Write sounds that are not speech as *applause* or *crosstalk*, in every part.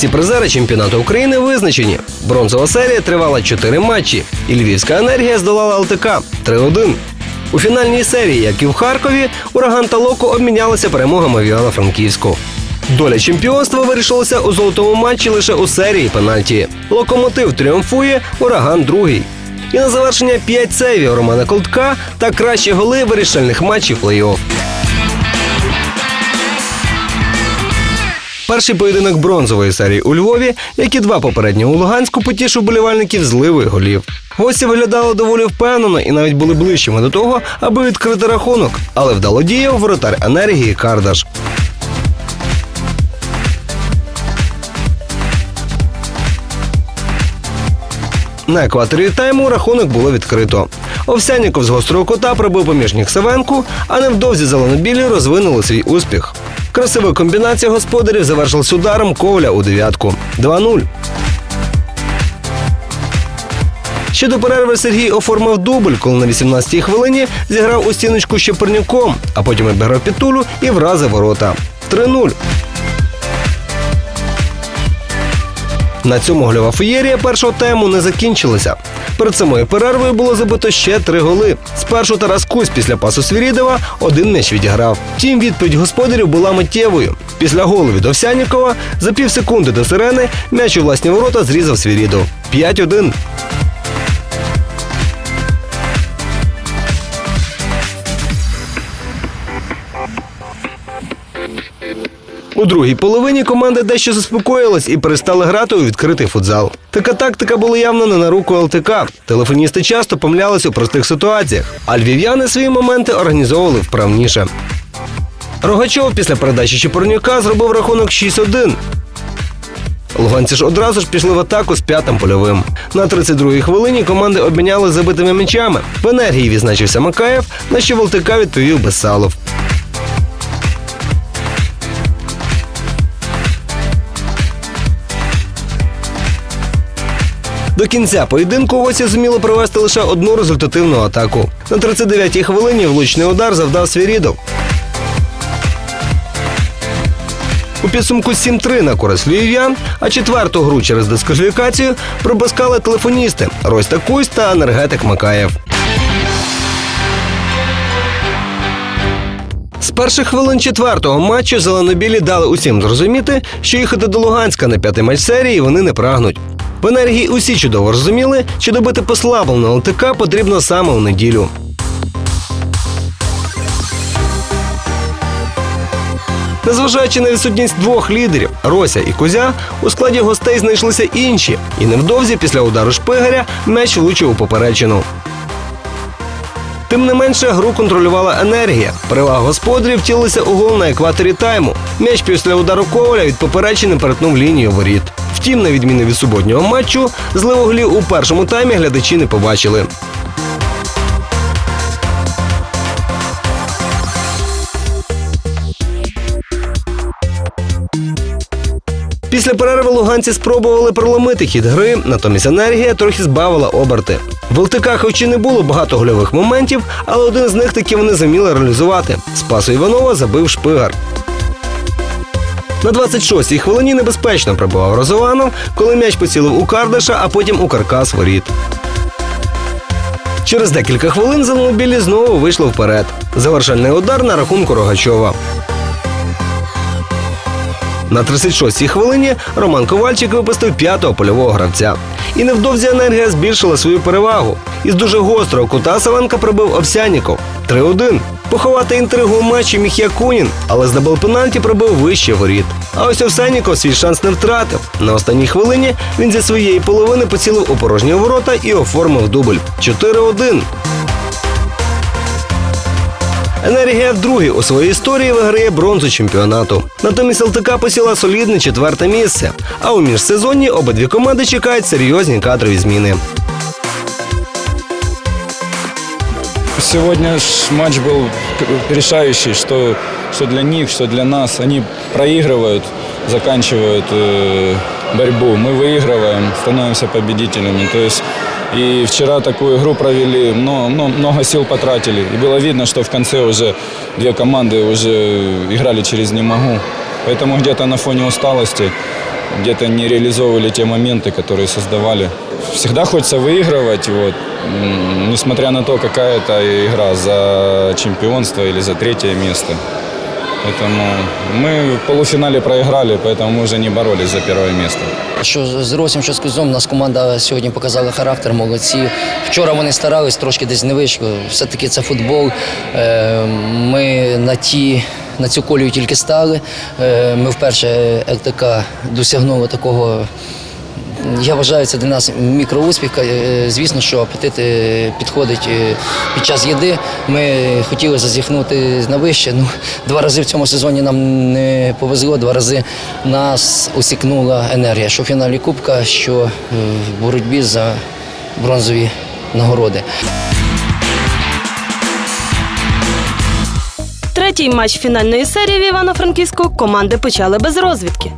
Всі призери чемпіонату України визначені. Бронзова серія тривала 4 матчі, і Львівська енергія здолала ЛТК 3-1. У фінальній серії, як і в Харкові, ураган та Локо обмінялися перемогами в Івано-Франківську. Доля чемпіонства вирішилася у золотому матчі лише у серії пенальті. Локомотив тріумфує, ураган другий. І на завершення 5 сейвів Романа Колтка та кращі голи вирішальних матчів плей-офф. Перший поєдинок бронзової серії у Львові, як і два попередні у Луганську, потішив болівальників зливою голів. Гості виглядали доволі впевнено і навіть були ближчими до того, аби відкрити рахунок, але вдало діяв воротар енергії Кардаш. На екваторі тайму рахунок було відкрито. Овсяніков з гострого кота пробив поміж ніг Савенку, а невдовзі зеленобілі розвинули свій успіх. Красива комбінація господарів завершилась ударом Ковля у дев'ятку. 2-0. Ще до перерви Сергій оформив дубль, коли на 18-й хвилині зіграв у стіночку Щепернюком, а потім обіграв Пітулю і вразив ворота. 3-0. На цьому гольова феєрія першого тайму не закінчилася. Перед самою перервою було забито ще три голи. Спершу Тарас Кузь після пасу Свірідова один м'яч відіграв. Втім, відповідь господарів була миттєвою. Після голу від Овсянікова за пів секунди до сирени м'яч у власні ворота зрізав Свірідов. 5-1. У другій половині команда дещо заспокоїлась і перестали грати у відкритий футзал. Така тактика була явно не на руку ЛТК. Телефоністи часто помилялись у простих ситуаціях, а львів'яни свої моменти організовували вправніше. Рогачов після передачі Чепурнюка зробив рахунок 6-1. Луганці ж одразу ж пішли в атаку з п'ятим польовим. На 32-й хвилині команди обміняли забитими м'ячами. В енергії відзначився Макаєв, на що в ЛТК відповів Бесалов. До кінця поєдинку гості зуміли провести лише одну результативну атаку. На 39-й хвилині влучний удар завдав Свірідов. У підсумку 7-3 на користь львів'ян, а четверту гру через дискваліфікацію пробаскали телефоністи Ростя Кусь та енергетик Макаєв. З перших хвилин четвертого матчу зеленобілі дали усім зрозуміти, що їхати до Луганська на п'ятий матч серії вони не прагнуть. В енергії усі чудово розуміли, що добити послабленого ЛТК потрібно саме в неділю. Незважаючи на відсутність двох лідерів Рося і Кузя, у складі гостей знайшлися інші, і невдовзі після удару шпигаря м'яч влучив у поперечину. Тим не менше, гру контролювала енергія. Перевага господарів втілилася у гол на екваторі тайму. М'яч після удару коваля від поперечини перетнув лінію воріт. Втім, на відміну від суботнього матчу, зливу голів у першому таймі глядачі не побачили. Після перерви луганці спробували проломити хід гри, натомість енергія трохи збавила оберти. В ЛТК хоч і не було багато гольових моментів, але один з них таки вони зуміли реалізувати. Спасу Іванова забив шпигар. На 26-й хвилині небезпечно пробував Розованов, коли м'яч поцілив у Кардаша, а потім у каркас воріт. Через декілька хвилин зеленобілі знову вийшло вперед. Завершальний удар на рахунку Рогачова. На 36-й хвилині Роман Ковальчик випустив п'ятого польового гравця. І невдовзі енергія збільшила свою перевагу. Із дуже гострого кута Савенка пробив Овсяніков 3-1. Поховати інтригу у матчі міг Якунін, але з пенальті пробив вище воріт. А ось Овсяніков свій шанс не втратив. На останній хвилині він зі своєї половини поцілив у порожні ворота і оформив дубль 4-1. Енергія вдруге у своїй історії виграє бронзу чемпіонату. Натомість ЛТК посіла солідне четверте місце. А у міжсезонні обидві команди чекають серйозні кадрові зміни. Сегодня ж матч был к- решающий, что, что для них, что для нас. Они проигрывают, заканчивают э, борьбу. Мы выигрываем, становимся победителями. То есть и вчера такую игру провели, но, но много сил потратили. И было видно, что в конце уже две команды уже играли через «не могу». Поэтому где-то на фоне усталости где-то не реализовывали те моменты, которые создавали. Всегда хочется выигрывать, вот, м, несмотря на то, какая это игра за чемпионство или за третье место. Поэтому мы в полуфинале проиграли, поэтому мы уже не боролись за первое место. Що з Росім, що з Кузом, у нас команда сьогодні показала характер, молодці. Вчора вони старались, трошки десь не вийшло. Все-таки це футбол. Е, Ми на ті. На цю колію тільки стали. Е, Ми вперше ЛТК досягнули такого. Я вважаю, це для нас мікроуспіх. Е, Звісно, що апетит е, підходить е, під час їди. Ми хотіли зазіхнути на вище. Ну, два рази в цьому сезоні нам не повезло, два рази нас усікнула енергія. Що в фіналі Кубка, що в боротьбі за бронзові нагороди. Третій матч фінальної серії в Івано-Франківську команди почали без розвідки.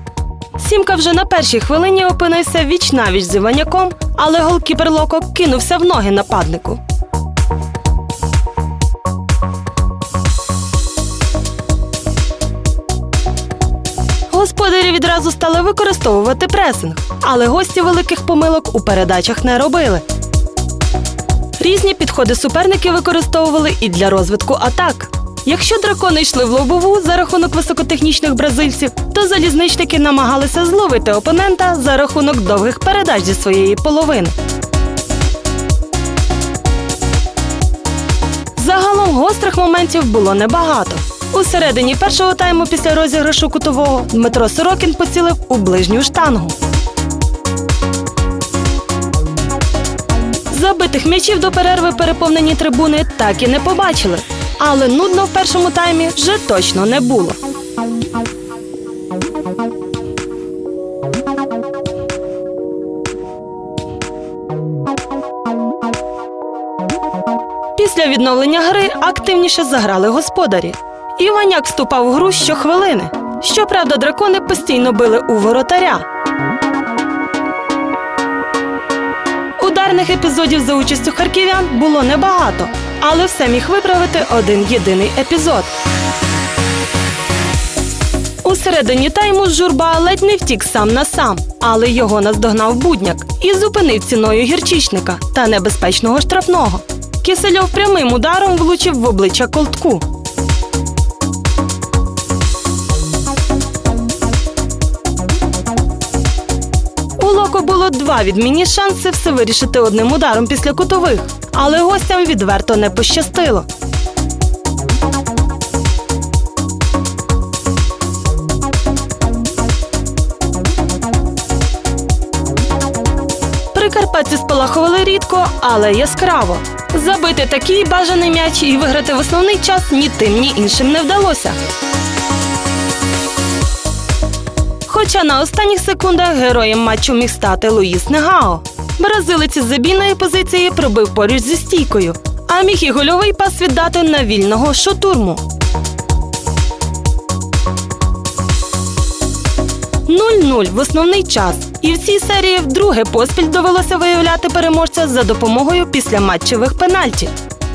Сімка вже на першій хвилині опинився віч навіч з Іваняком, але голкіпер Локо кинувся в ноги нападнику. Господарі відразу стали використовувати пресинг, але гості великих помилок у передачах не робили. Різні підходи суперники використовували і для розвитку атак. Якщо дракони йшли в лобову за рахунок високотехнічних бразильців, то залізничники намагалися зловити опонента за рахунок довгих передач зі своєї половини. Загалом гострих моментів було небагато. У середині першого тайму після розіграшу кутового Дмитро Сорокін поцілив у ближню штангу. Забитих м'ячів до перерви переповнені трибуни так і не побачили. Але нудно в першому таймі вже точно не було. Після відновлення гри активніше заграли господарі. Іваняк вступав в гру щохвилини. Щоправда, дракони постійно били у воротаря. Ударних епізодів за участю харків'ян було небагато, але все міг виправити один єдиний епізод. У середині тайму журба ледь не втік сам на сам, але його наздогнав будняк і зупинив ціною гірчичника та небезпечного штрафного. Кисельов прямим ударом влучив в обличчя колтку. У Локо було два відмінні шанси все вирішити одним ударом після кутових, але гостям відверто не пощастило. Прикарпатці спалахували рідко, але яскраво. Забити такий бажаний м'яч і виграти в основний час ні тим, ні іншим не вдалося. Хоча на останніх секундах героєм матчу міг стати Луїс Негао. Бразилець із забійної позиції пробив поруч зі стійкою, а міг і гольовий пас віддати на вільного шотурму. 0-0 в основний час. І в цій серії вдруге поспіль довелося виявляти переможця за допомогою післяматчевих пенальті.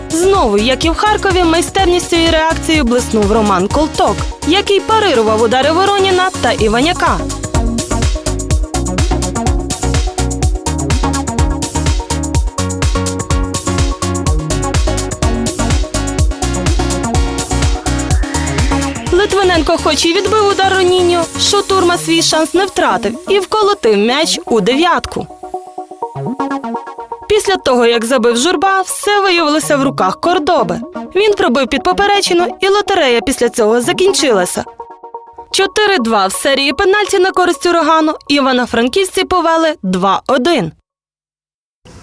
Знову, як і в Харкові, майстерністю і реакцією блиснув Роман Колток, який парирував удари Вороніна та Іваняка. Литвиненко хоч і відбив удар Роніньо, Шотурма свій шанс не втратив і вколотив м'яч у дев'ятку. Після того, як забив журба, все виявилося в руках Кордоби. Він пробив під поперечину, і лотерея після цього закінчилася. 4-2 в серії пенальті на користь урагану Івано-Франківці повели 2-1.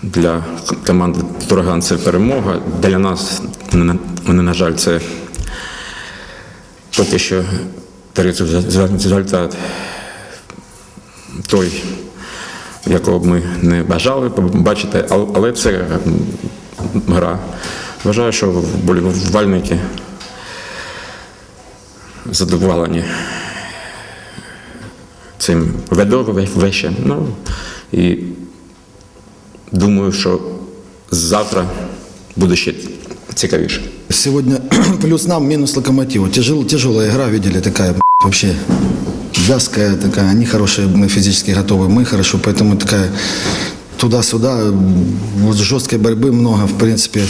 Для команди Тураган це перемога. Для нас, на, на, на жаль, це поки що результат той, якого б ми не бажали бачити, але- це гра. Вважаю, що вболівальники задоволені цим видовищем. Ну, і Думаю, що завтра буде ще цікавіше. Сегодня *clears throat* плюс нам, минус локомотиву. Тяжел, тяжелая игра, видели, такая вообще вязкая такая, они хорошие, мы физически готовы, мы хорошо, поэтому такая туда-сюда, вот жесткой борьбы много, в принципе.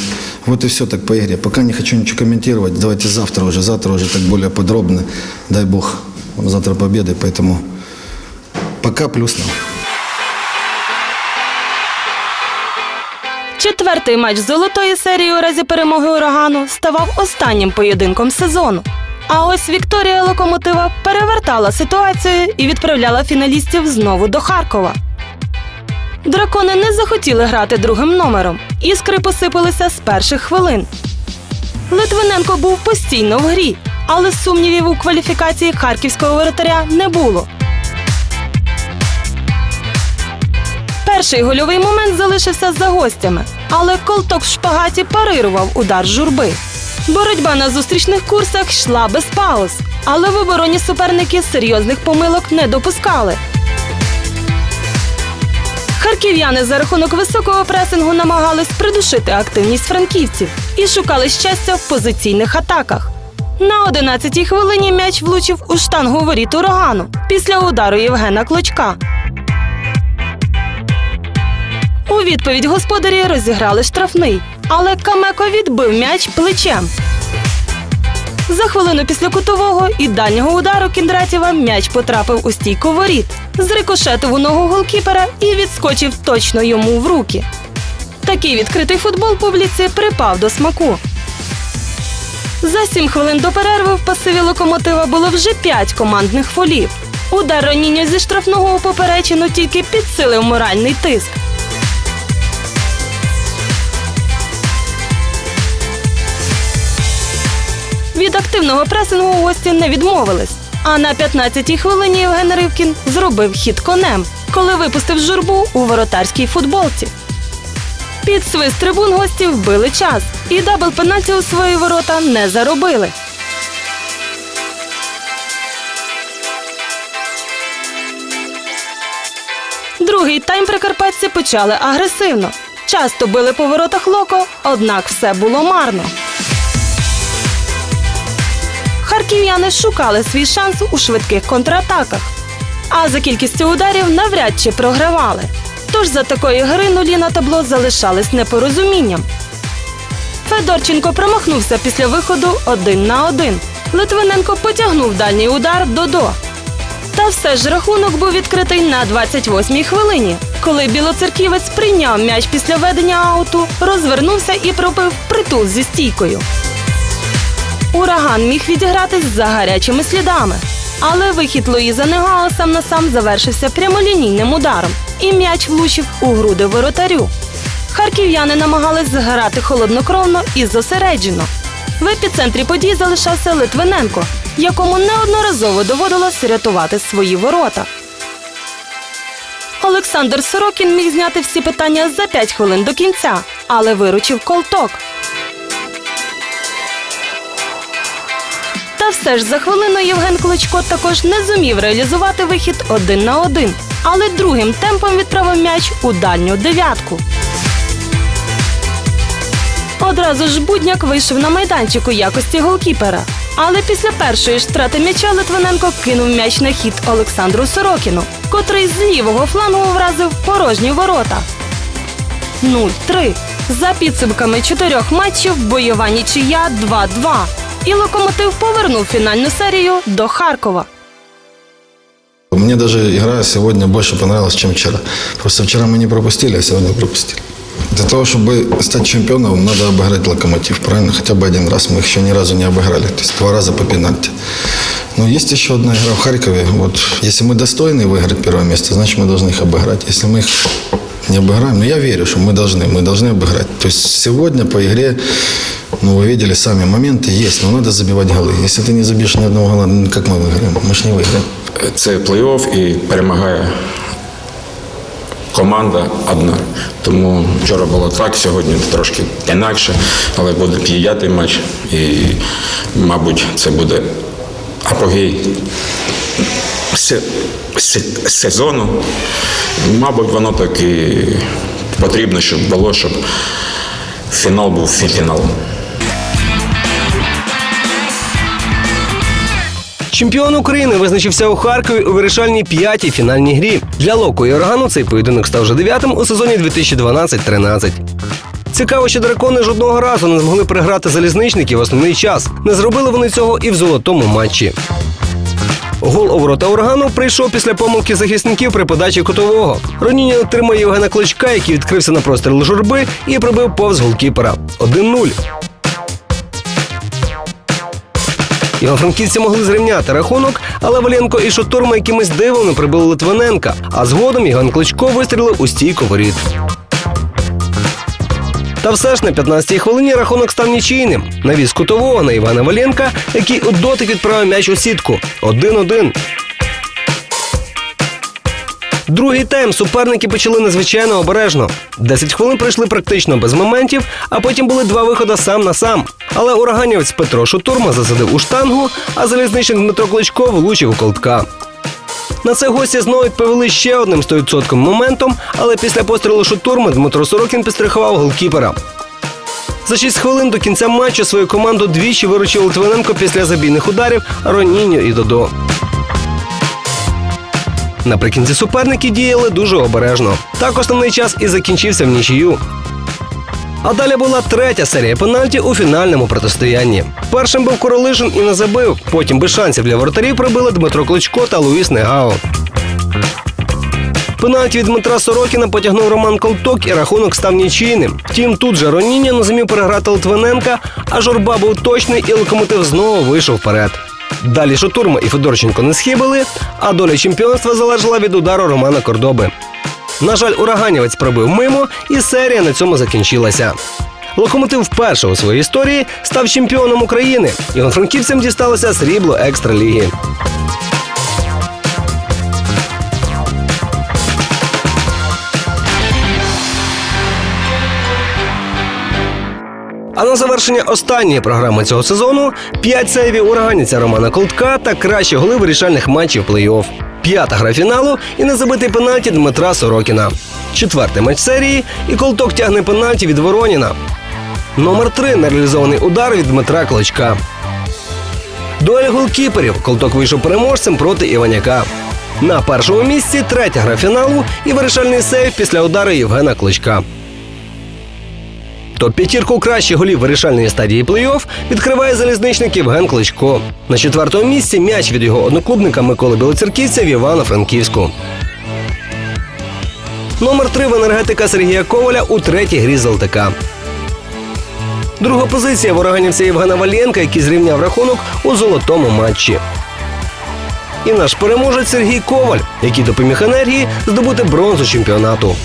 Вот и все так по игре. Пока не хочу ничего комментировать, давайте завтра уже, завтра уже так более подробно, дай бог, завтра победы, поэтому пока плюс нам. Четвертий матч золотої серії у разі перемоги урагану ставав останнім поєдинком сезону. А ось Вікторія Локомотива перевертала ситуацію і відправляла фіналістів знову до Харкова. Дракони не захотіли грати другим номером. Іскри посипалися з перших хвилин. Литвиненко був постійно в грі, але сумнівів у кваліфікації харківського воротаря не було. Перший гольовий момент залишився за гостями, але колток в шпагаті парирував удар журби. Боротьба на зустрічних курсах йшла без пауз, але в обороні суперники серйозних помилок не допускали. Харків'яни за рахунок високого пресингу намагались придушити активність франківців і шукали щастя в позиційних атаках. На 11-й хвилині м'яч влучив у штангу воріт урагану після удару Євгена Клочка. У відповідь господарі розіграли штрафний, але Камеко відбив м'яч плечем. За хвилину після кутового і дальнього удару Кіндратєва м'яч потрапив у стійку воріт, зрикошетив у ногу голкіпера і відскочив точно йому в руки. Такий відкритий футбол публіці припав до смаку. За сім хвилин до перерви в пасиві локомотива було вже п'ять командних фолів. Удар Роніньо зі штрафного у поперечину тільки підсилив моральний тиск. Від активного пресингу гості не відмовились. А на 15-й хвилині Євген Ривкін зробив хід конем, коли випустив журбу у воротарській футболці. Під свист трибун гості вбили час і дабл пенальті у свої ворота не заробили. Другий тайм прикарпатці почали агресивно. Часто били по воротах локо, однак все було марно. Харків'яни шукали свій шанс у швидких контратаках, а за кількістю ударів навряд чи програвали. Тож за такої гри нулі на табло залишались непорозумінням. Федорченко промахнувся після виходу один на один. Литвиненко потягнув дальній удар Додо. Та все ж рахунок був відкритий на 28-й хвилині, коли білоцерківець прийняв м'яч після ведення ауту, розвернувся і пробив притул зі стійкою. Ураган міг відігратись за гарячими слідами. Але вихід Луїза Негао сам на сам завершився прямолінійним ударом, і м'яч влучив у груди воротарю. Харків'яни намагались грати холоднокровно і зосереджено. В епіцентрі подій залишався Литвиненко, якому неодноразово доводилось рятувати свої ворота. Олександр Сорокін міг зняти всі питання за 5 хвилин до кінця, але виручив колток. Та все ж за хвилину Євген Клочко також не зумів реалізувати вихід один на один, але другим темпом відправив м'яч у дальню дев'ятку. Одразу ж Будняк вийшов на майданчик у якості голкіпера. Але після першої ж втрати м'яча Литвиненко кинув м'яч на хід Олександру Сорокіну, котрий з лівого флангу вразив порожні ворота. 0-3. За підсумками чотирьох матчів бойова нічия 2-2 І локомотив повернув фінальну серію до Харкова. Мне даже игра сегодня больше понравилась, чем вчера. Просто вчера мы не пропустили, а сегодня пропустили. Для того, чтобы стать чемпионом, надо обыграть локомотив, правильно? Хотя бы один раз. Мы их еще ни разу не обыграли. То есть два раза по пенальти. Но есть еще одна игра в Харькове. Вот если мы достойны выиграть первое место, значит мы должны их обыграть. Если мы их не обыграем, но я верю, что мы должны, мы должны обыграть. То есть сегодня по игре, ну вы видели сами, моменты есть, но надо забивать голы. Если ты не забьешь ни одного гола, ну, как мы выиграем? Мы ж не выиграем. Це плей-офф і перемагає команда одна. Тому вчора було так, сьогодні трошки інакше, але буде п'ятий матч. І, мабуть, це буде апогей се- се- сезону. Мабуть, воно так і потрібно, щоб було, щоб фінал був фіналом. Чемпіон України визначився у Харкові у вирішальній п'ятій фінальній грі. Для Локу і Органу цей поєдинок став вже дев'ятим у сезоні 2012-13. Цікаво, що дракони жодного разу не змогли приграти залізничників в основний час. Не зробили вони цього і в золотому матчі. Гол у ворота Ургану прийшов після помилки захисників при подачі кутового. Роніння отримав Євгена Кличка, який відкрився на простріл журби і пробив повз голкіпера. 1-0. Івано-франківці могли зрівняти рахунок, але Валенко і Шотурма якимось дивом не прибили Литвиненка, а згодом Євген Кличко вистрілив у стійку воріт. Та все ж на 15-й хвилині рахунок став нічийним. Навіс кутового на Івана Валенка, який у дотик відправив м'яч у сітку. 1-1. Другий тайм суперники почали надзвичайно обережно. 10 хвилин пройшли практично без моментів, а потім були два виходи сам на сам. Але ураганівець Петро Шутурма засадив у штангу, а залізничник Дмитро Кличко влучив у колтка. На це гості знову відповіли ще одним 100% моментом, але після пострілу шутурми Дмитро Сорокін підстрахував голкіпера. За 6 хвилин до кінця матчу свою команду двічі виручив Литвиненко після забійних ударів Роніньо і Додо. Наприкінці суперники діяли дуже обережно. Так основний час і закінчився в нічию. А далі була третя серія пенальті у фінальному протистоянні. Першим був Королишин і не забив. Потім без шансів для воротарів прибили Дмитро Кличко та Луїс Негао. Пенальті від Дмитра Сорокіна потягнув Роман Колток і рахунок став нічийним. Втім, тут же Роніння не зумів переграти Литвиненка, а журба був точний і локомотив знову вийшов вперед. Далі Шотурма і Федорченко не схибили, а доля чемпіонства залежала від удару Романа Кордоби. На жаль, ураганівець пробив мимо, і серія на цьому закінчилася. Локомотив вперше у своїй історії став чемпіоном України. Іван-франківцям дісталося срібло екстраліги. А на завершення останньої програми цього сезону п'ять сейвів ураганіця Романа Колтка та кращі голи вирішальних матчів плей-офф. П'ята гра фіналу і незабитий пенальті Дмитра Сорокіна. Четвертий матч серії і Колток тягне пенальті від Вороніна. Номер три нереалізований удар від Дмитра Клочка. Дуель голкіперів. Колток вийшов переможцем проти Іваняка. На першому місці третя гра фіналу і вирішальний сейв після удару Євгена Кличка. Топ-п'ятірку кращих голів вирішальної стадії плей-офф відкриває залізничник Євген Кличко. На четвертому місці м'яч від його одноклубника Миколи Білоцерківця в Івано-Франківську. Номер три в енергетика Сергія Коваля у третій грі з. Друга позиція вороганівця Євгена Валєнка, який зрівняв рахунок у золотому матчі. І наш переможець Сергій Коваль, який допоміг енергії здобути бронзу чемпіонату.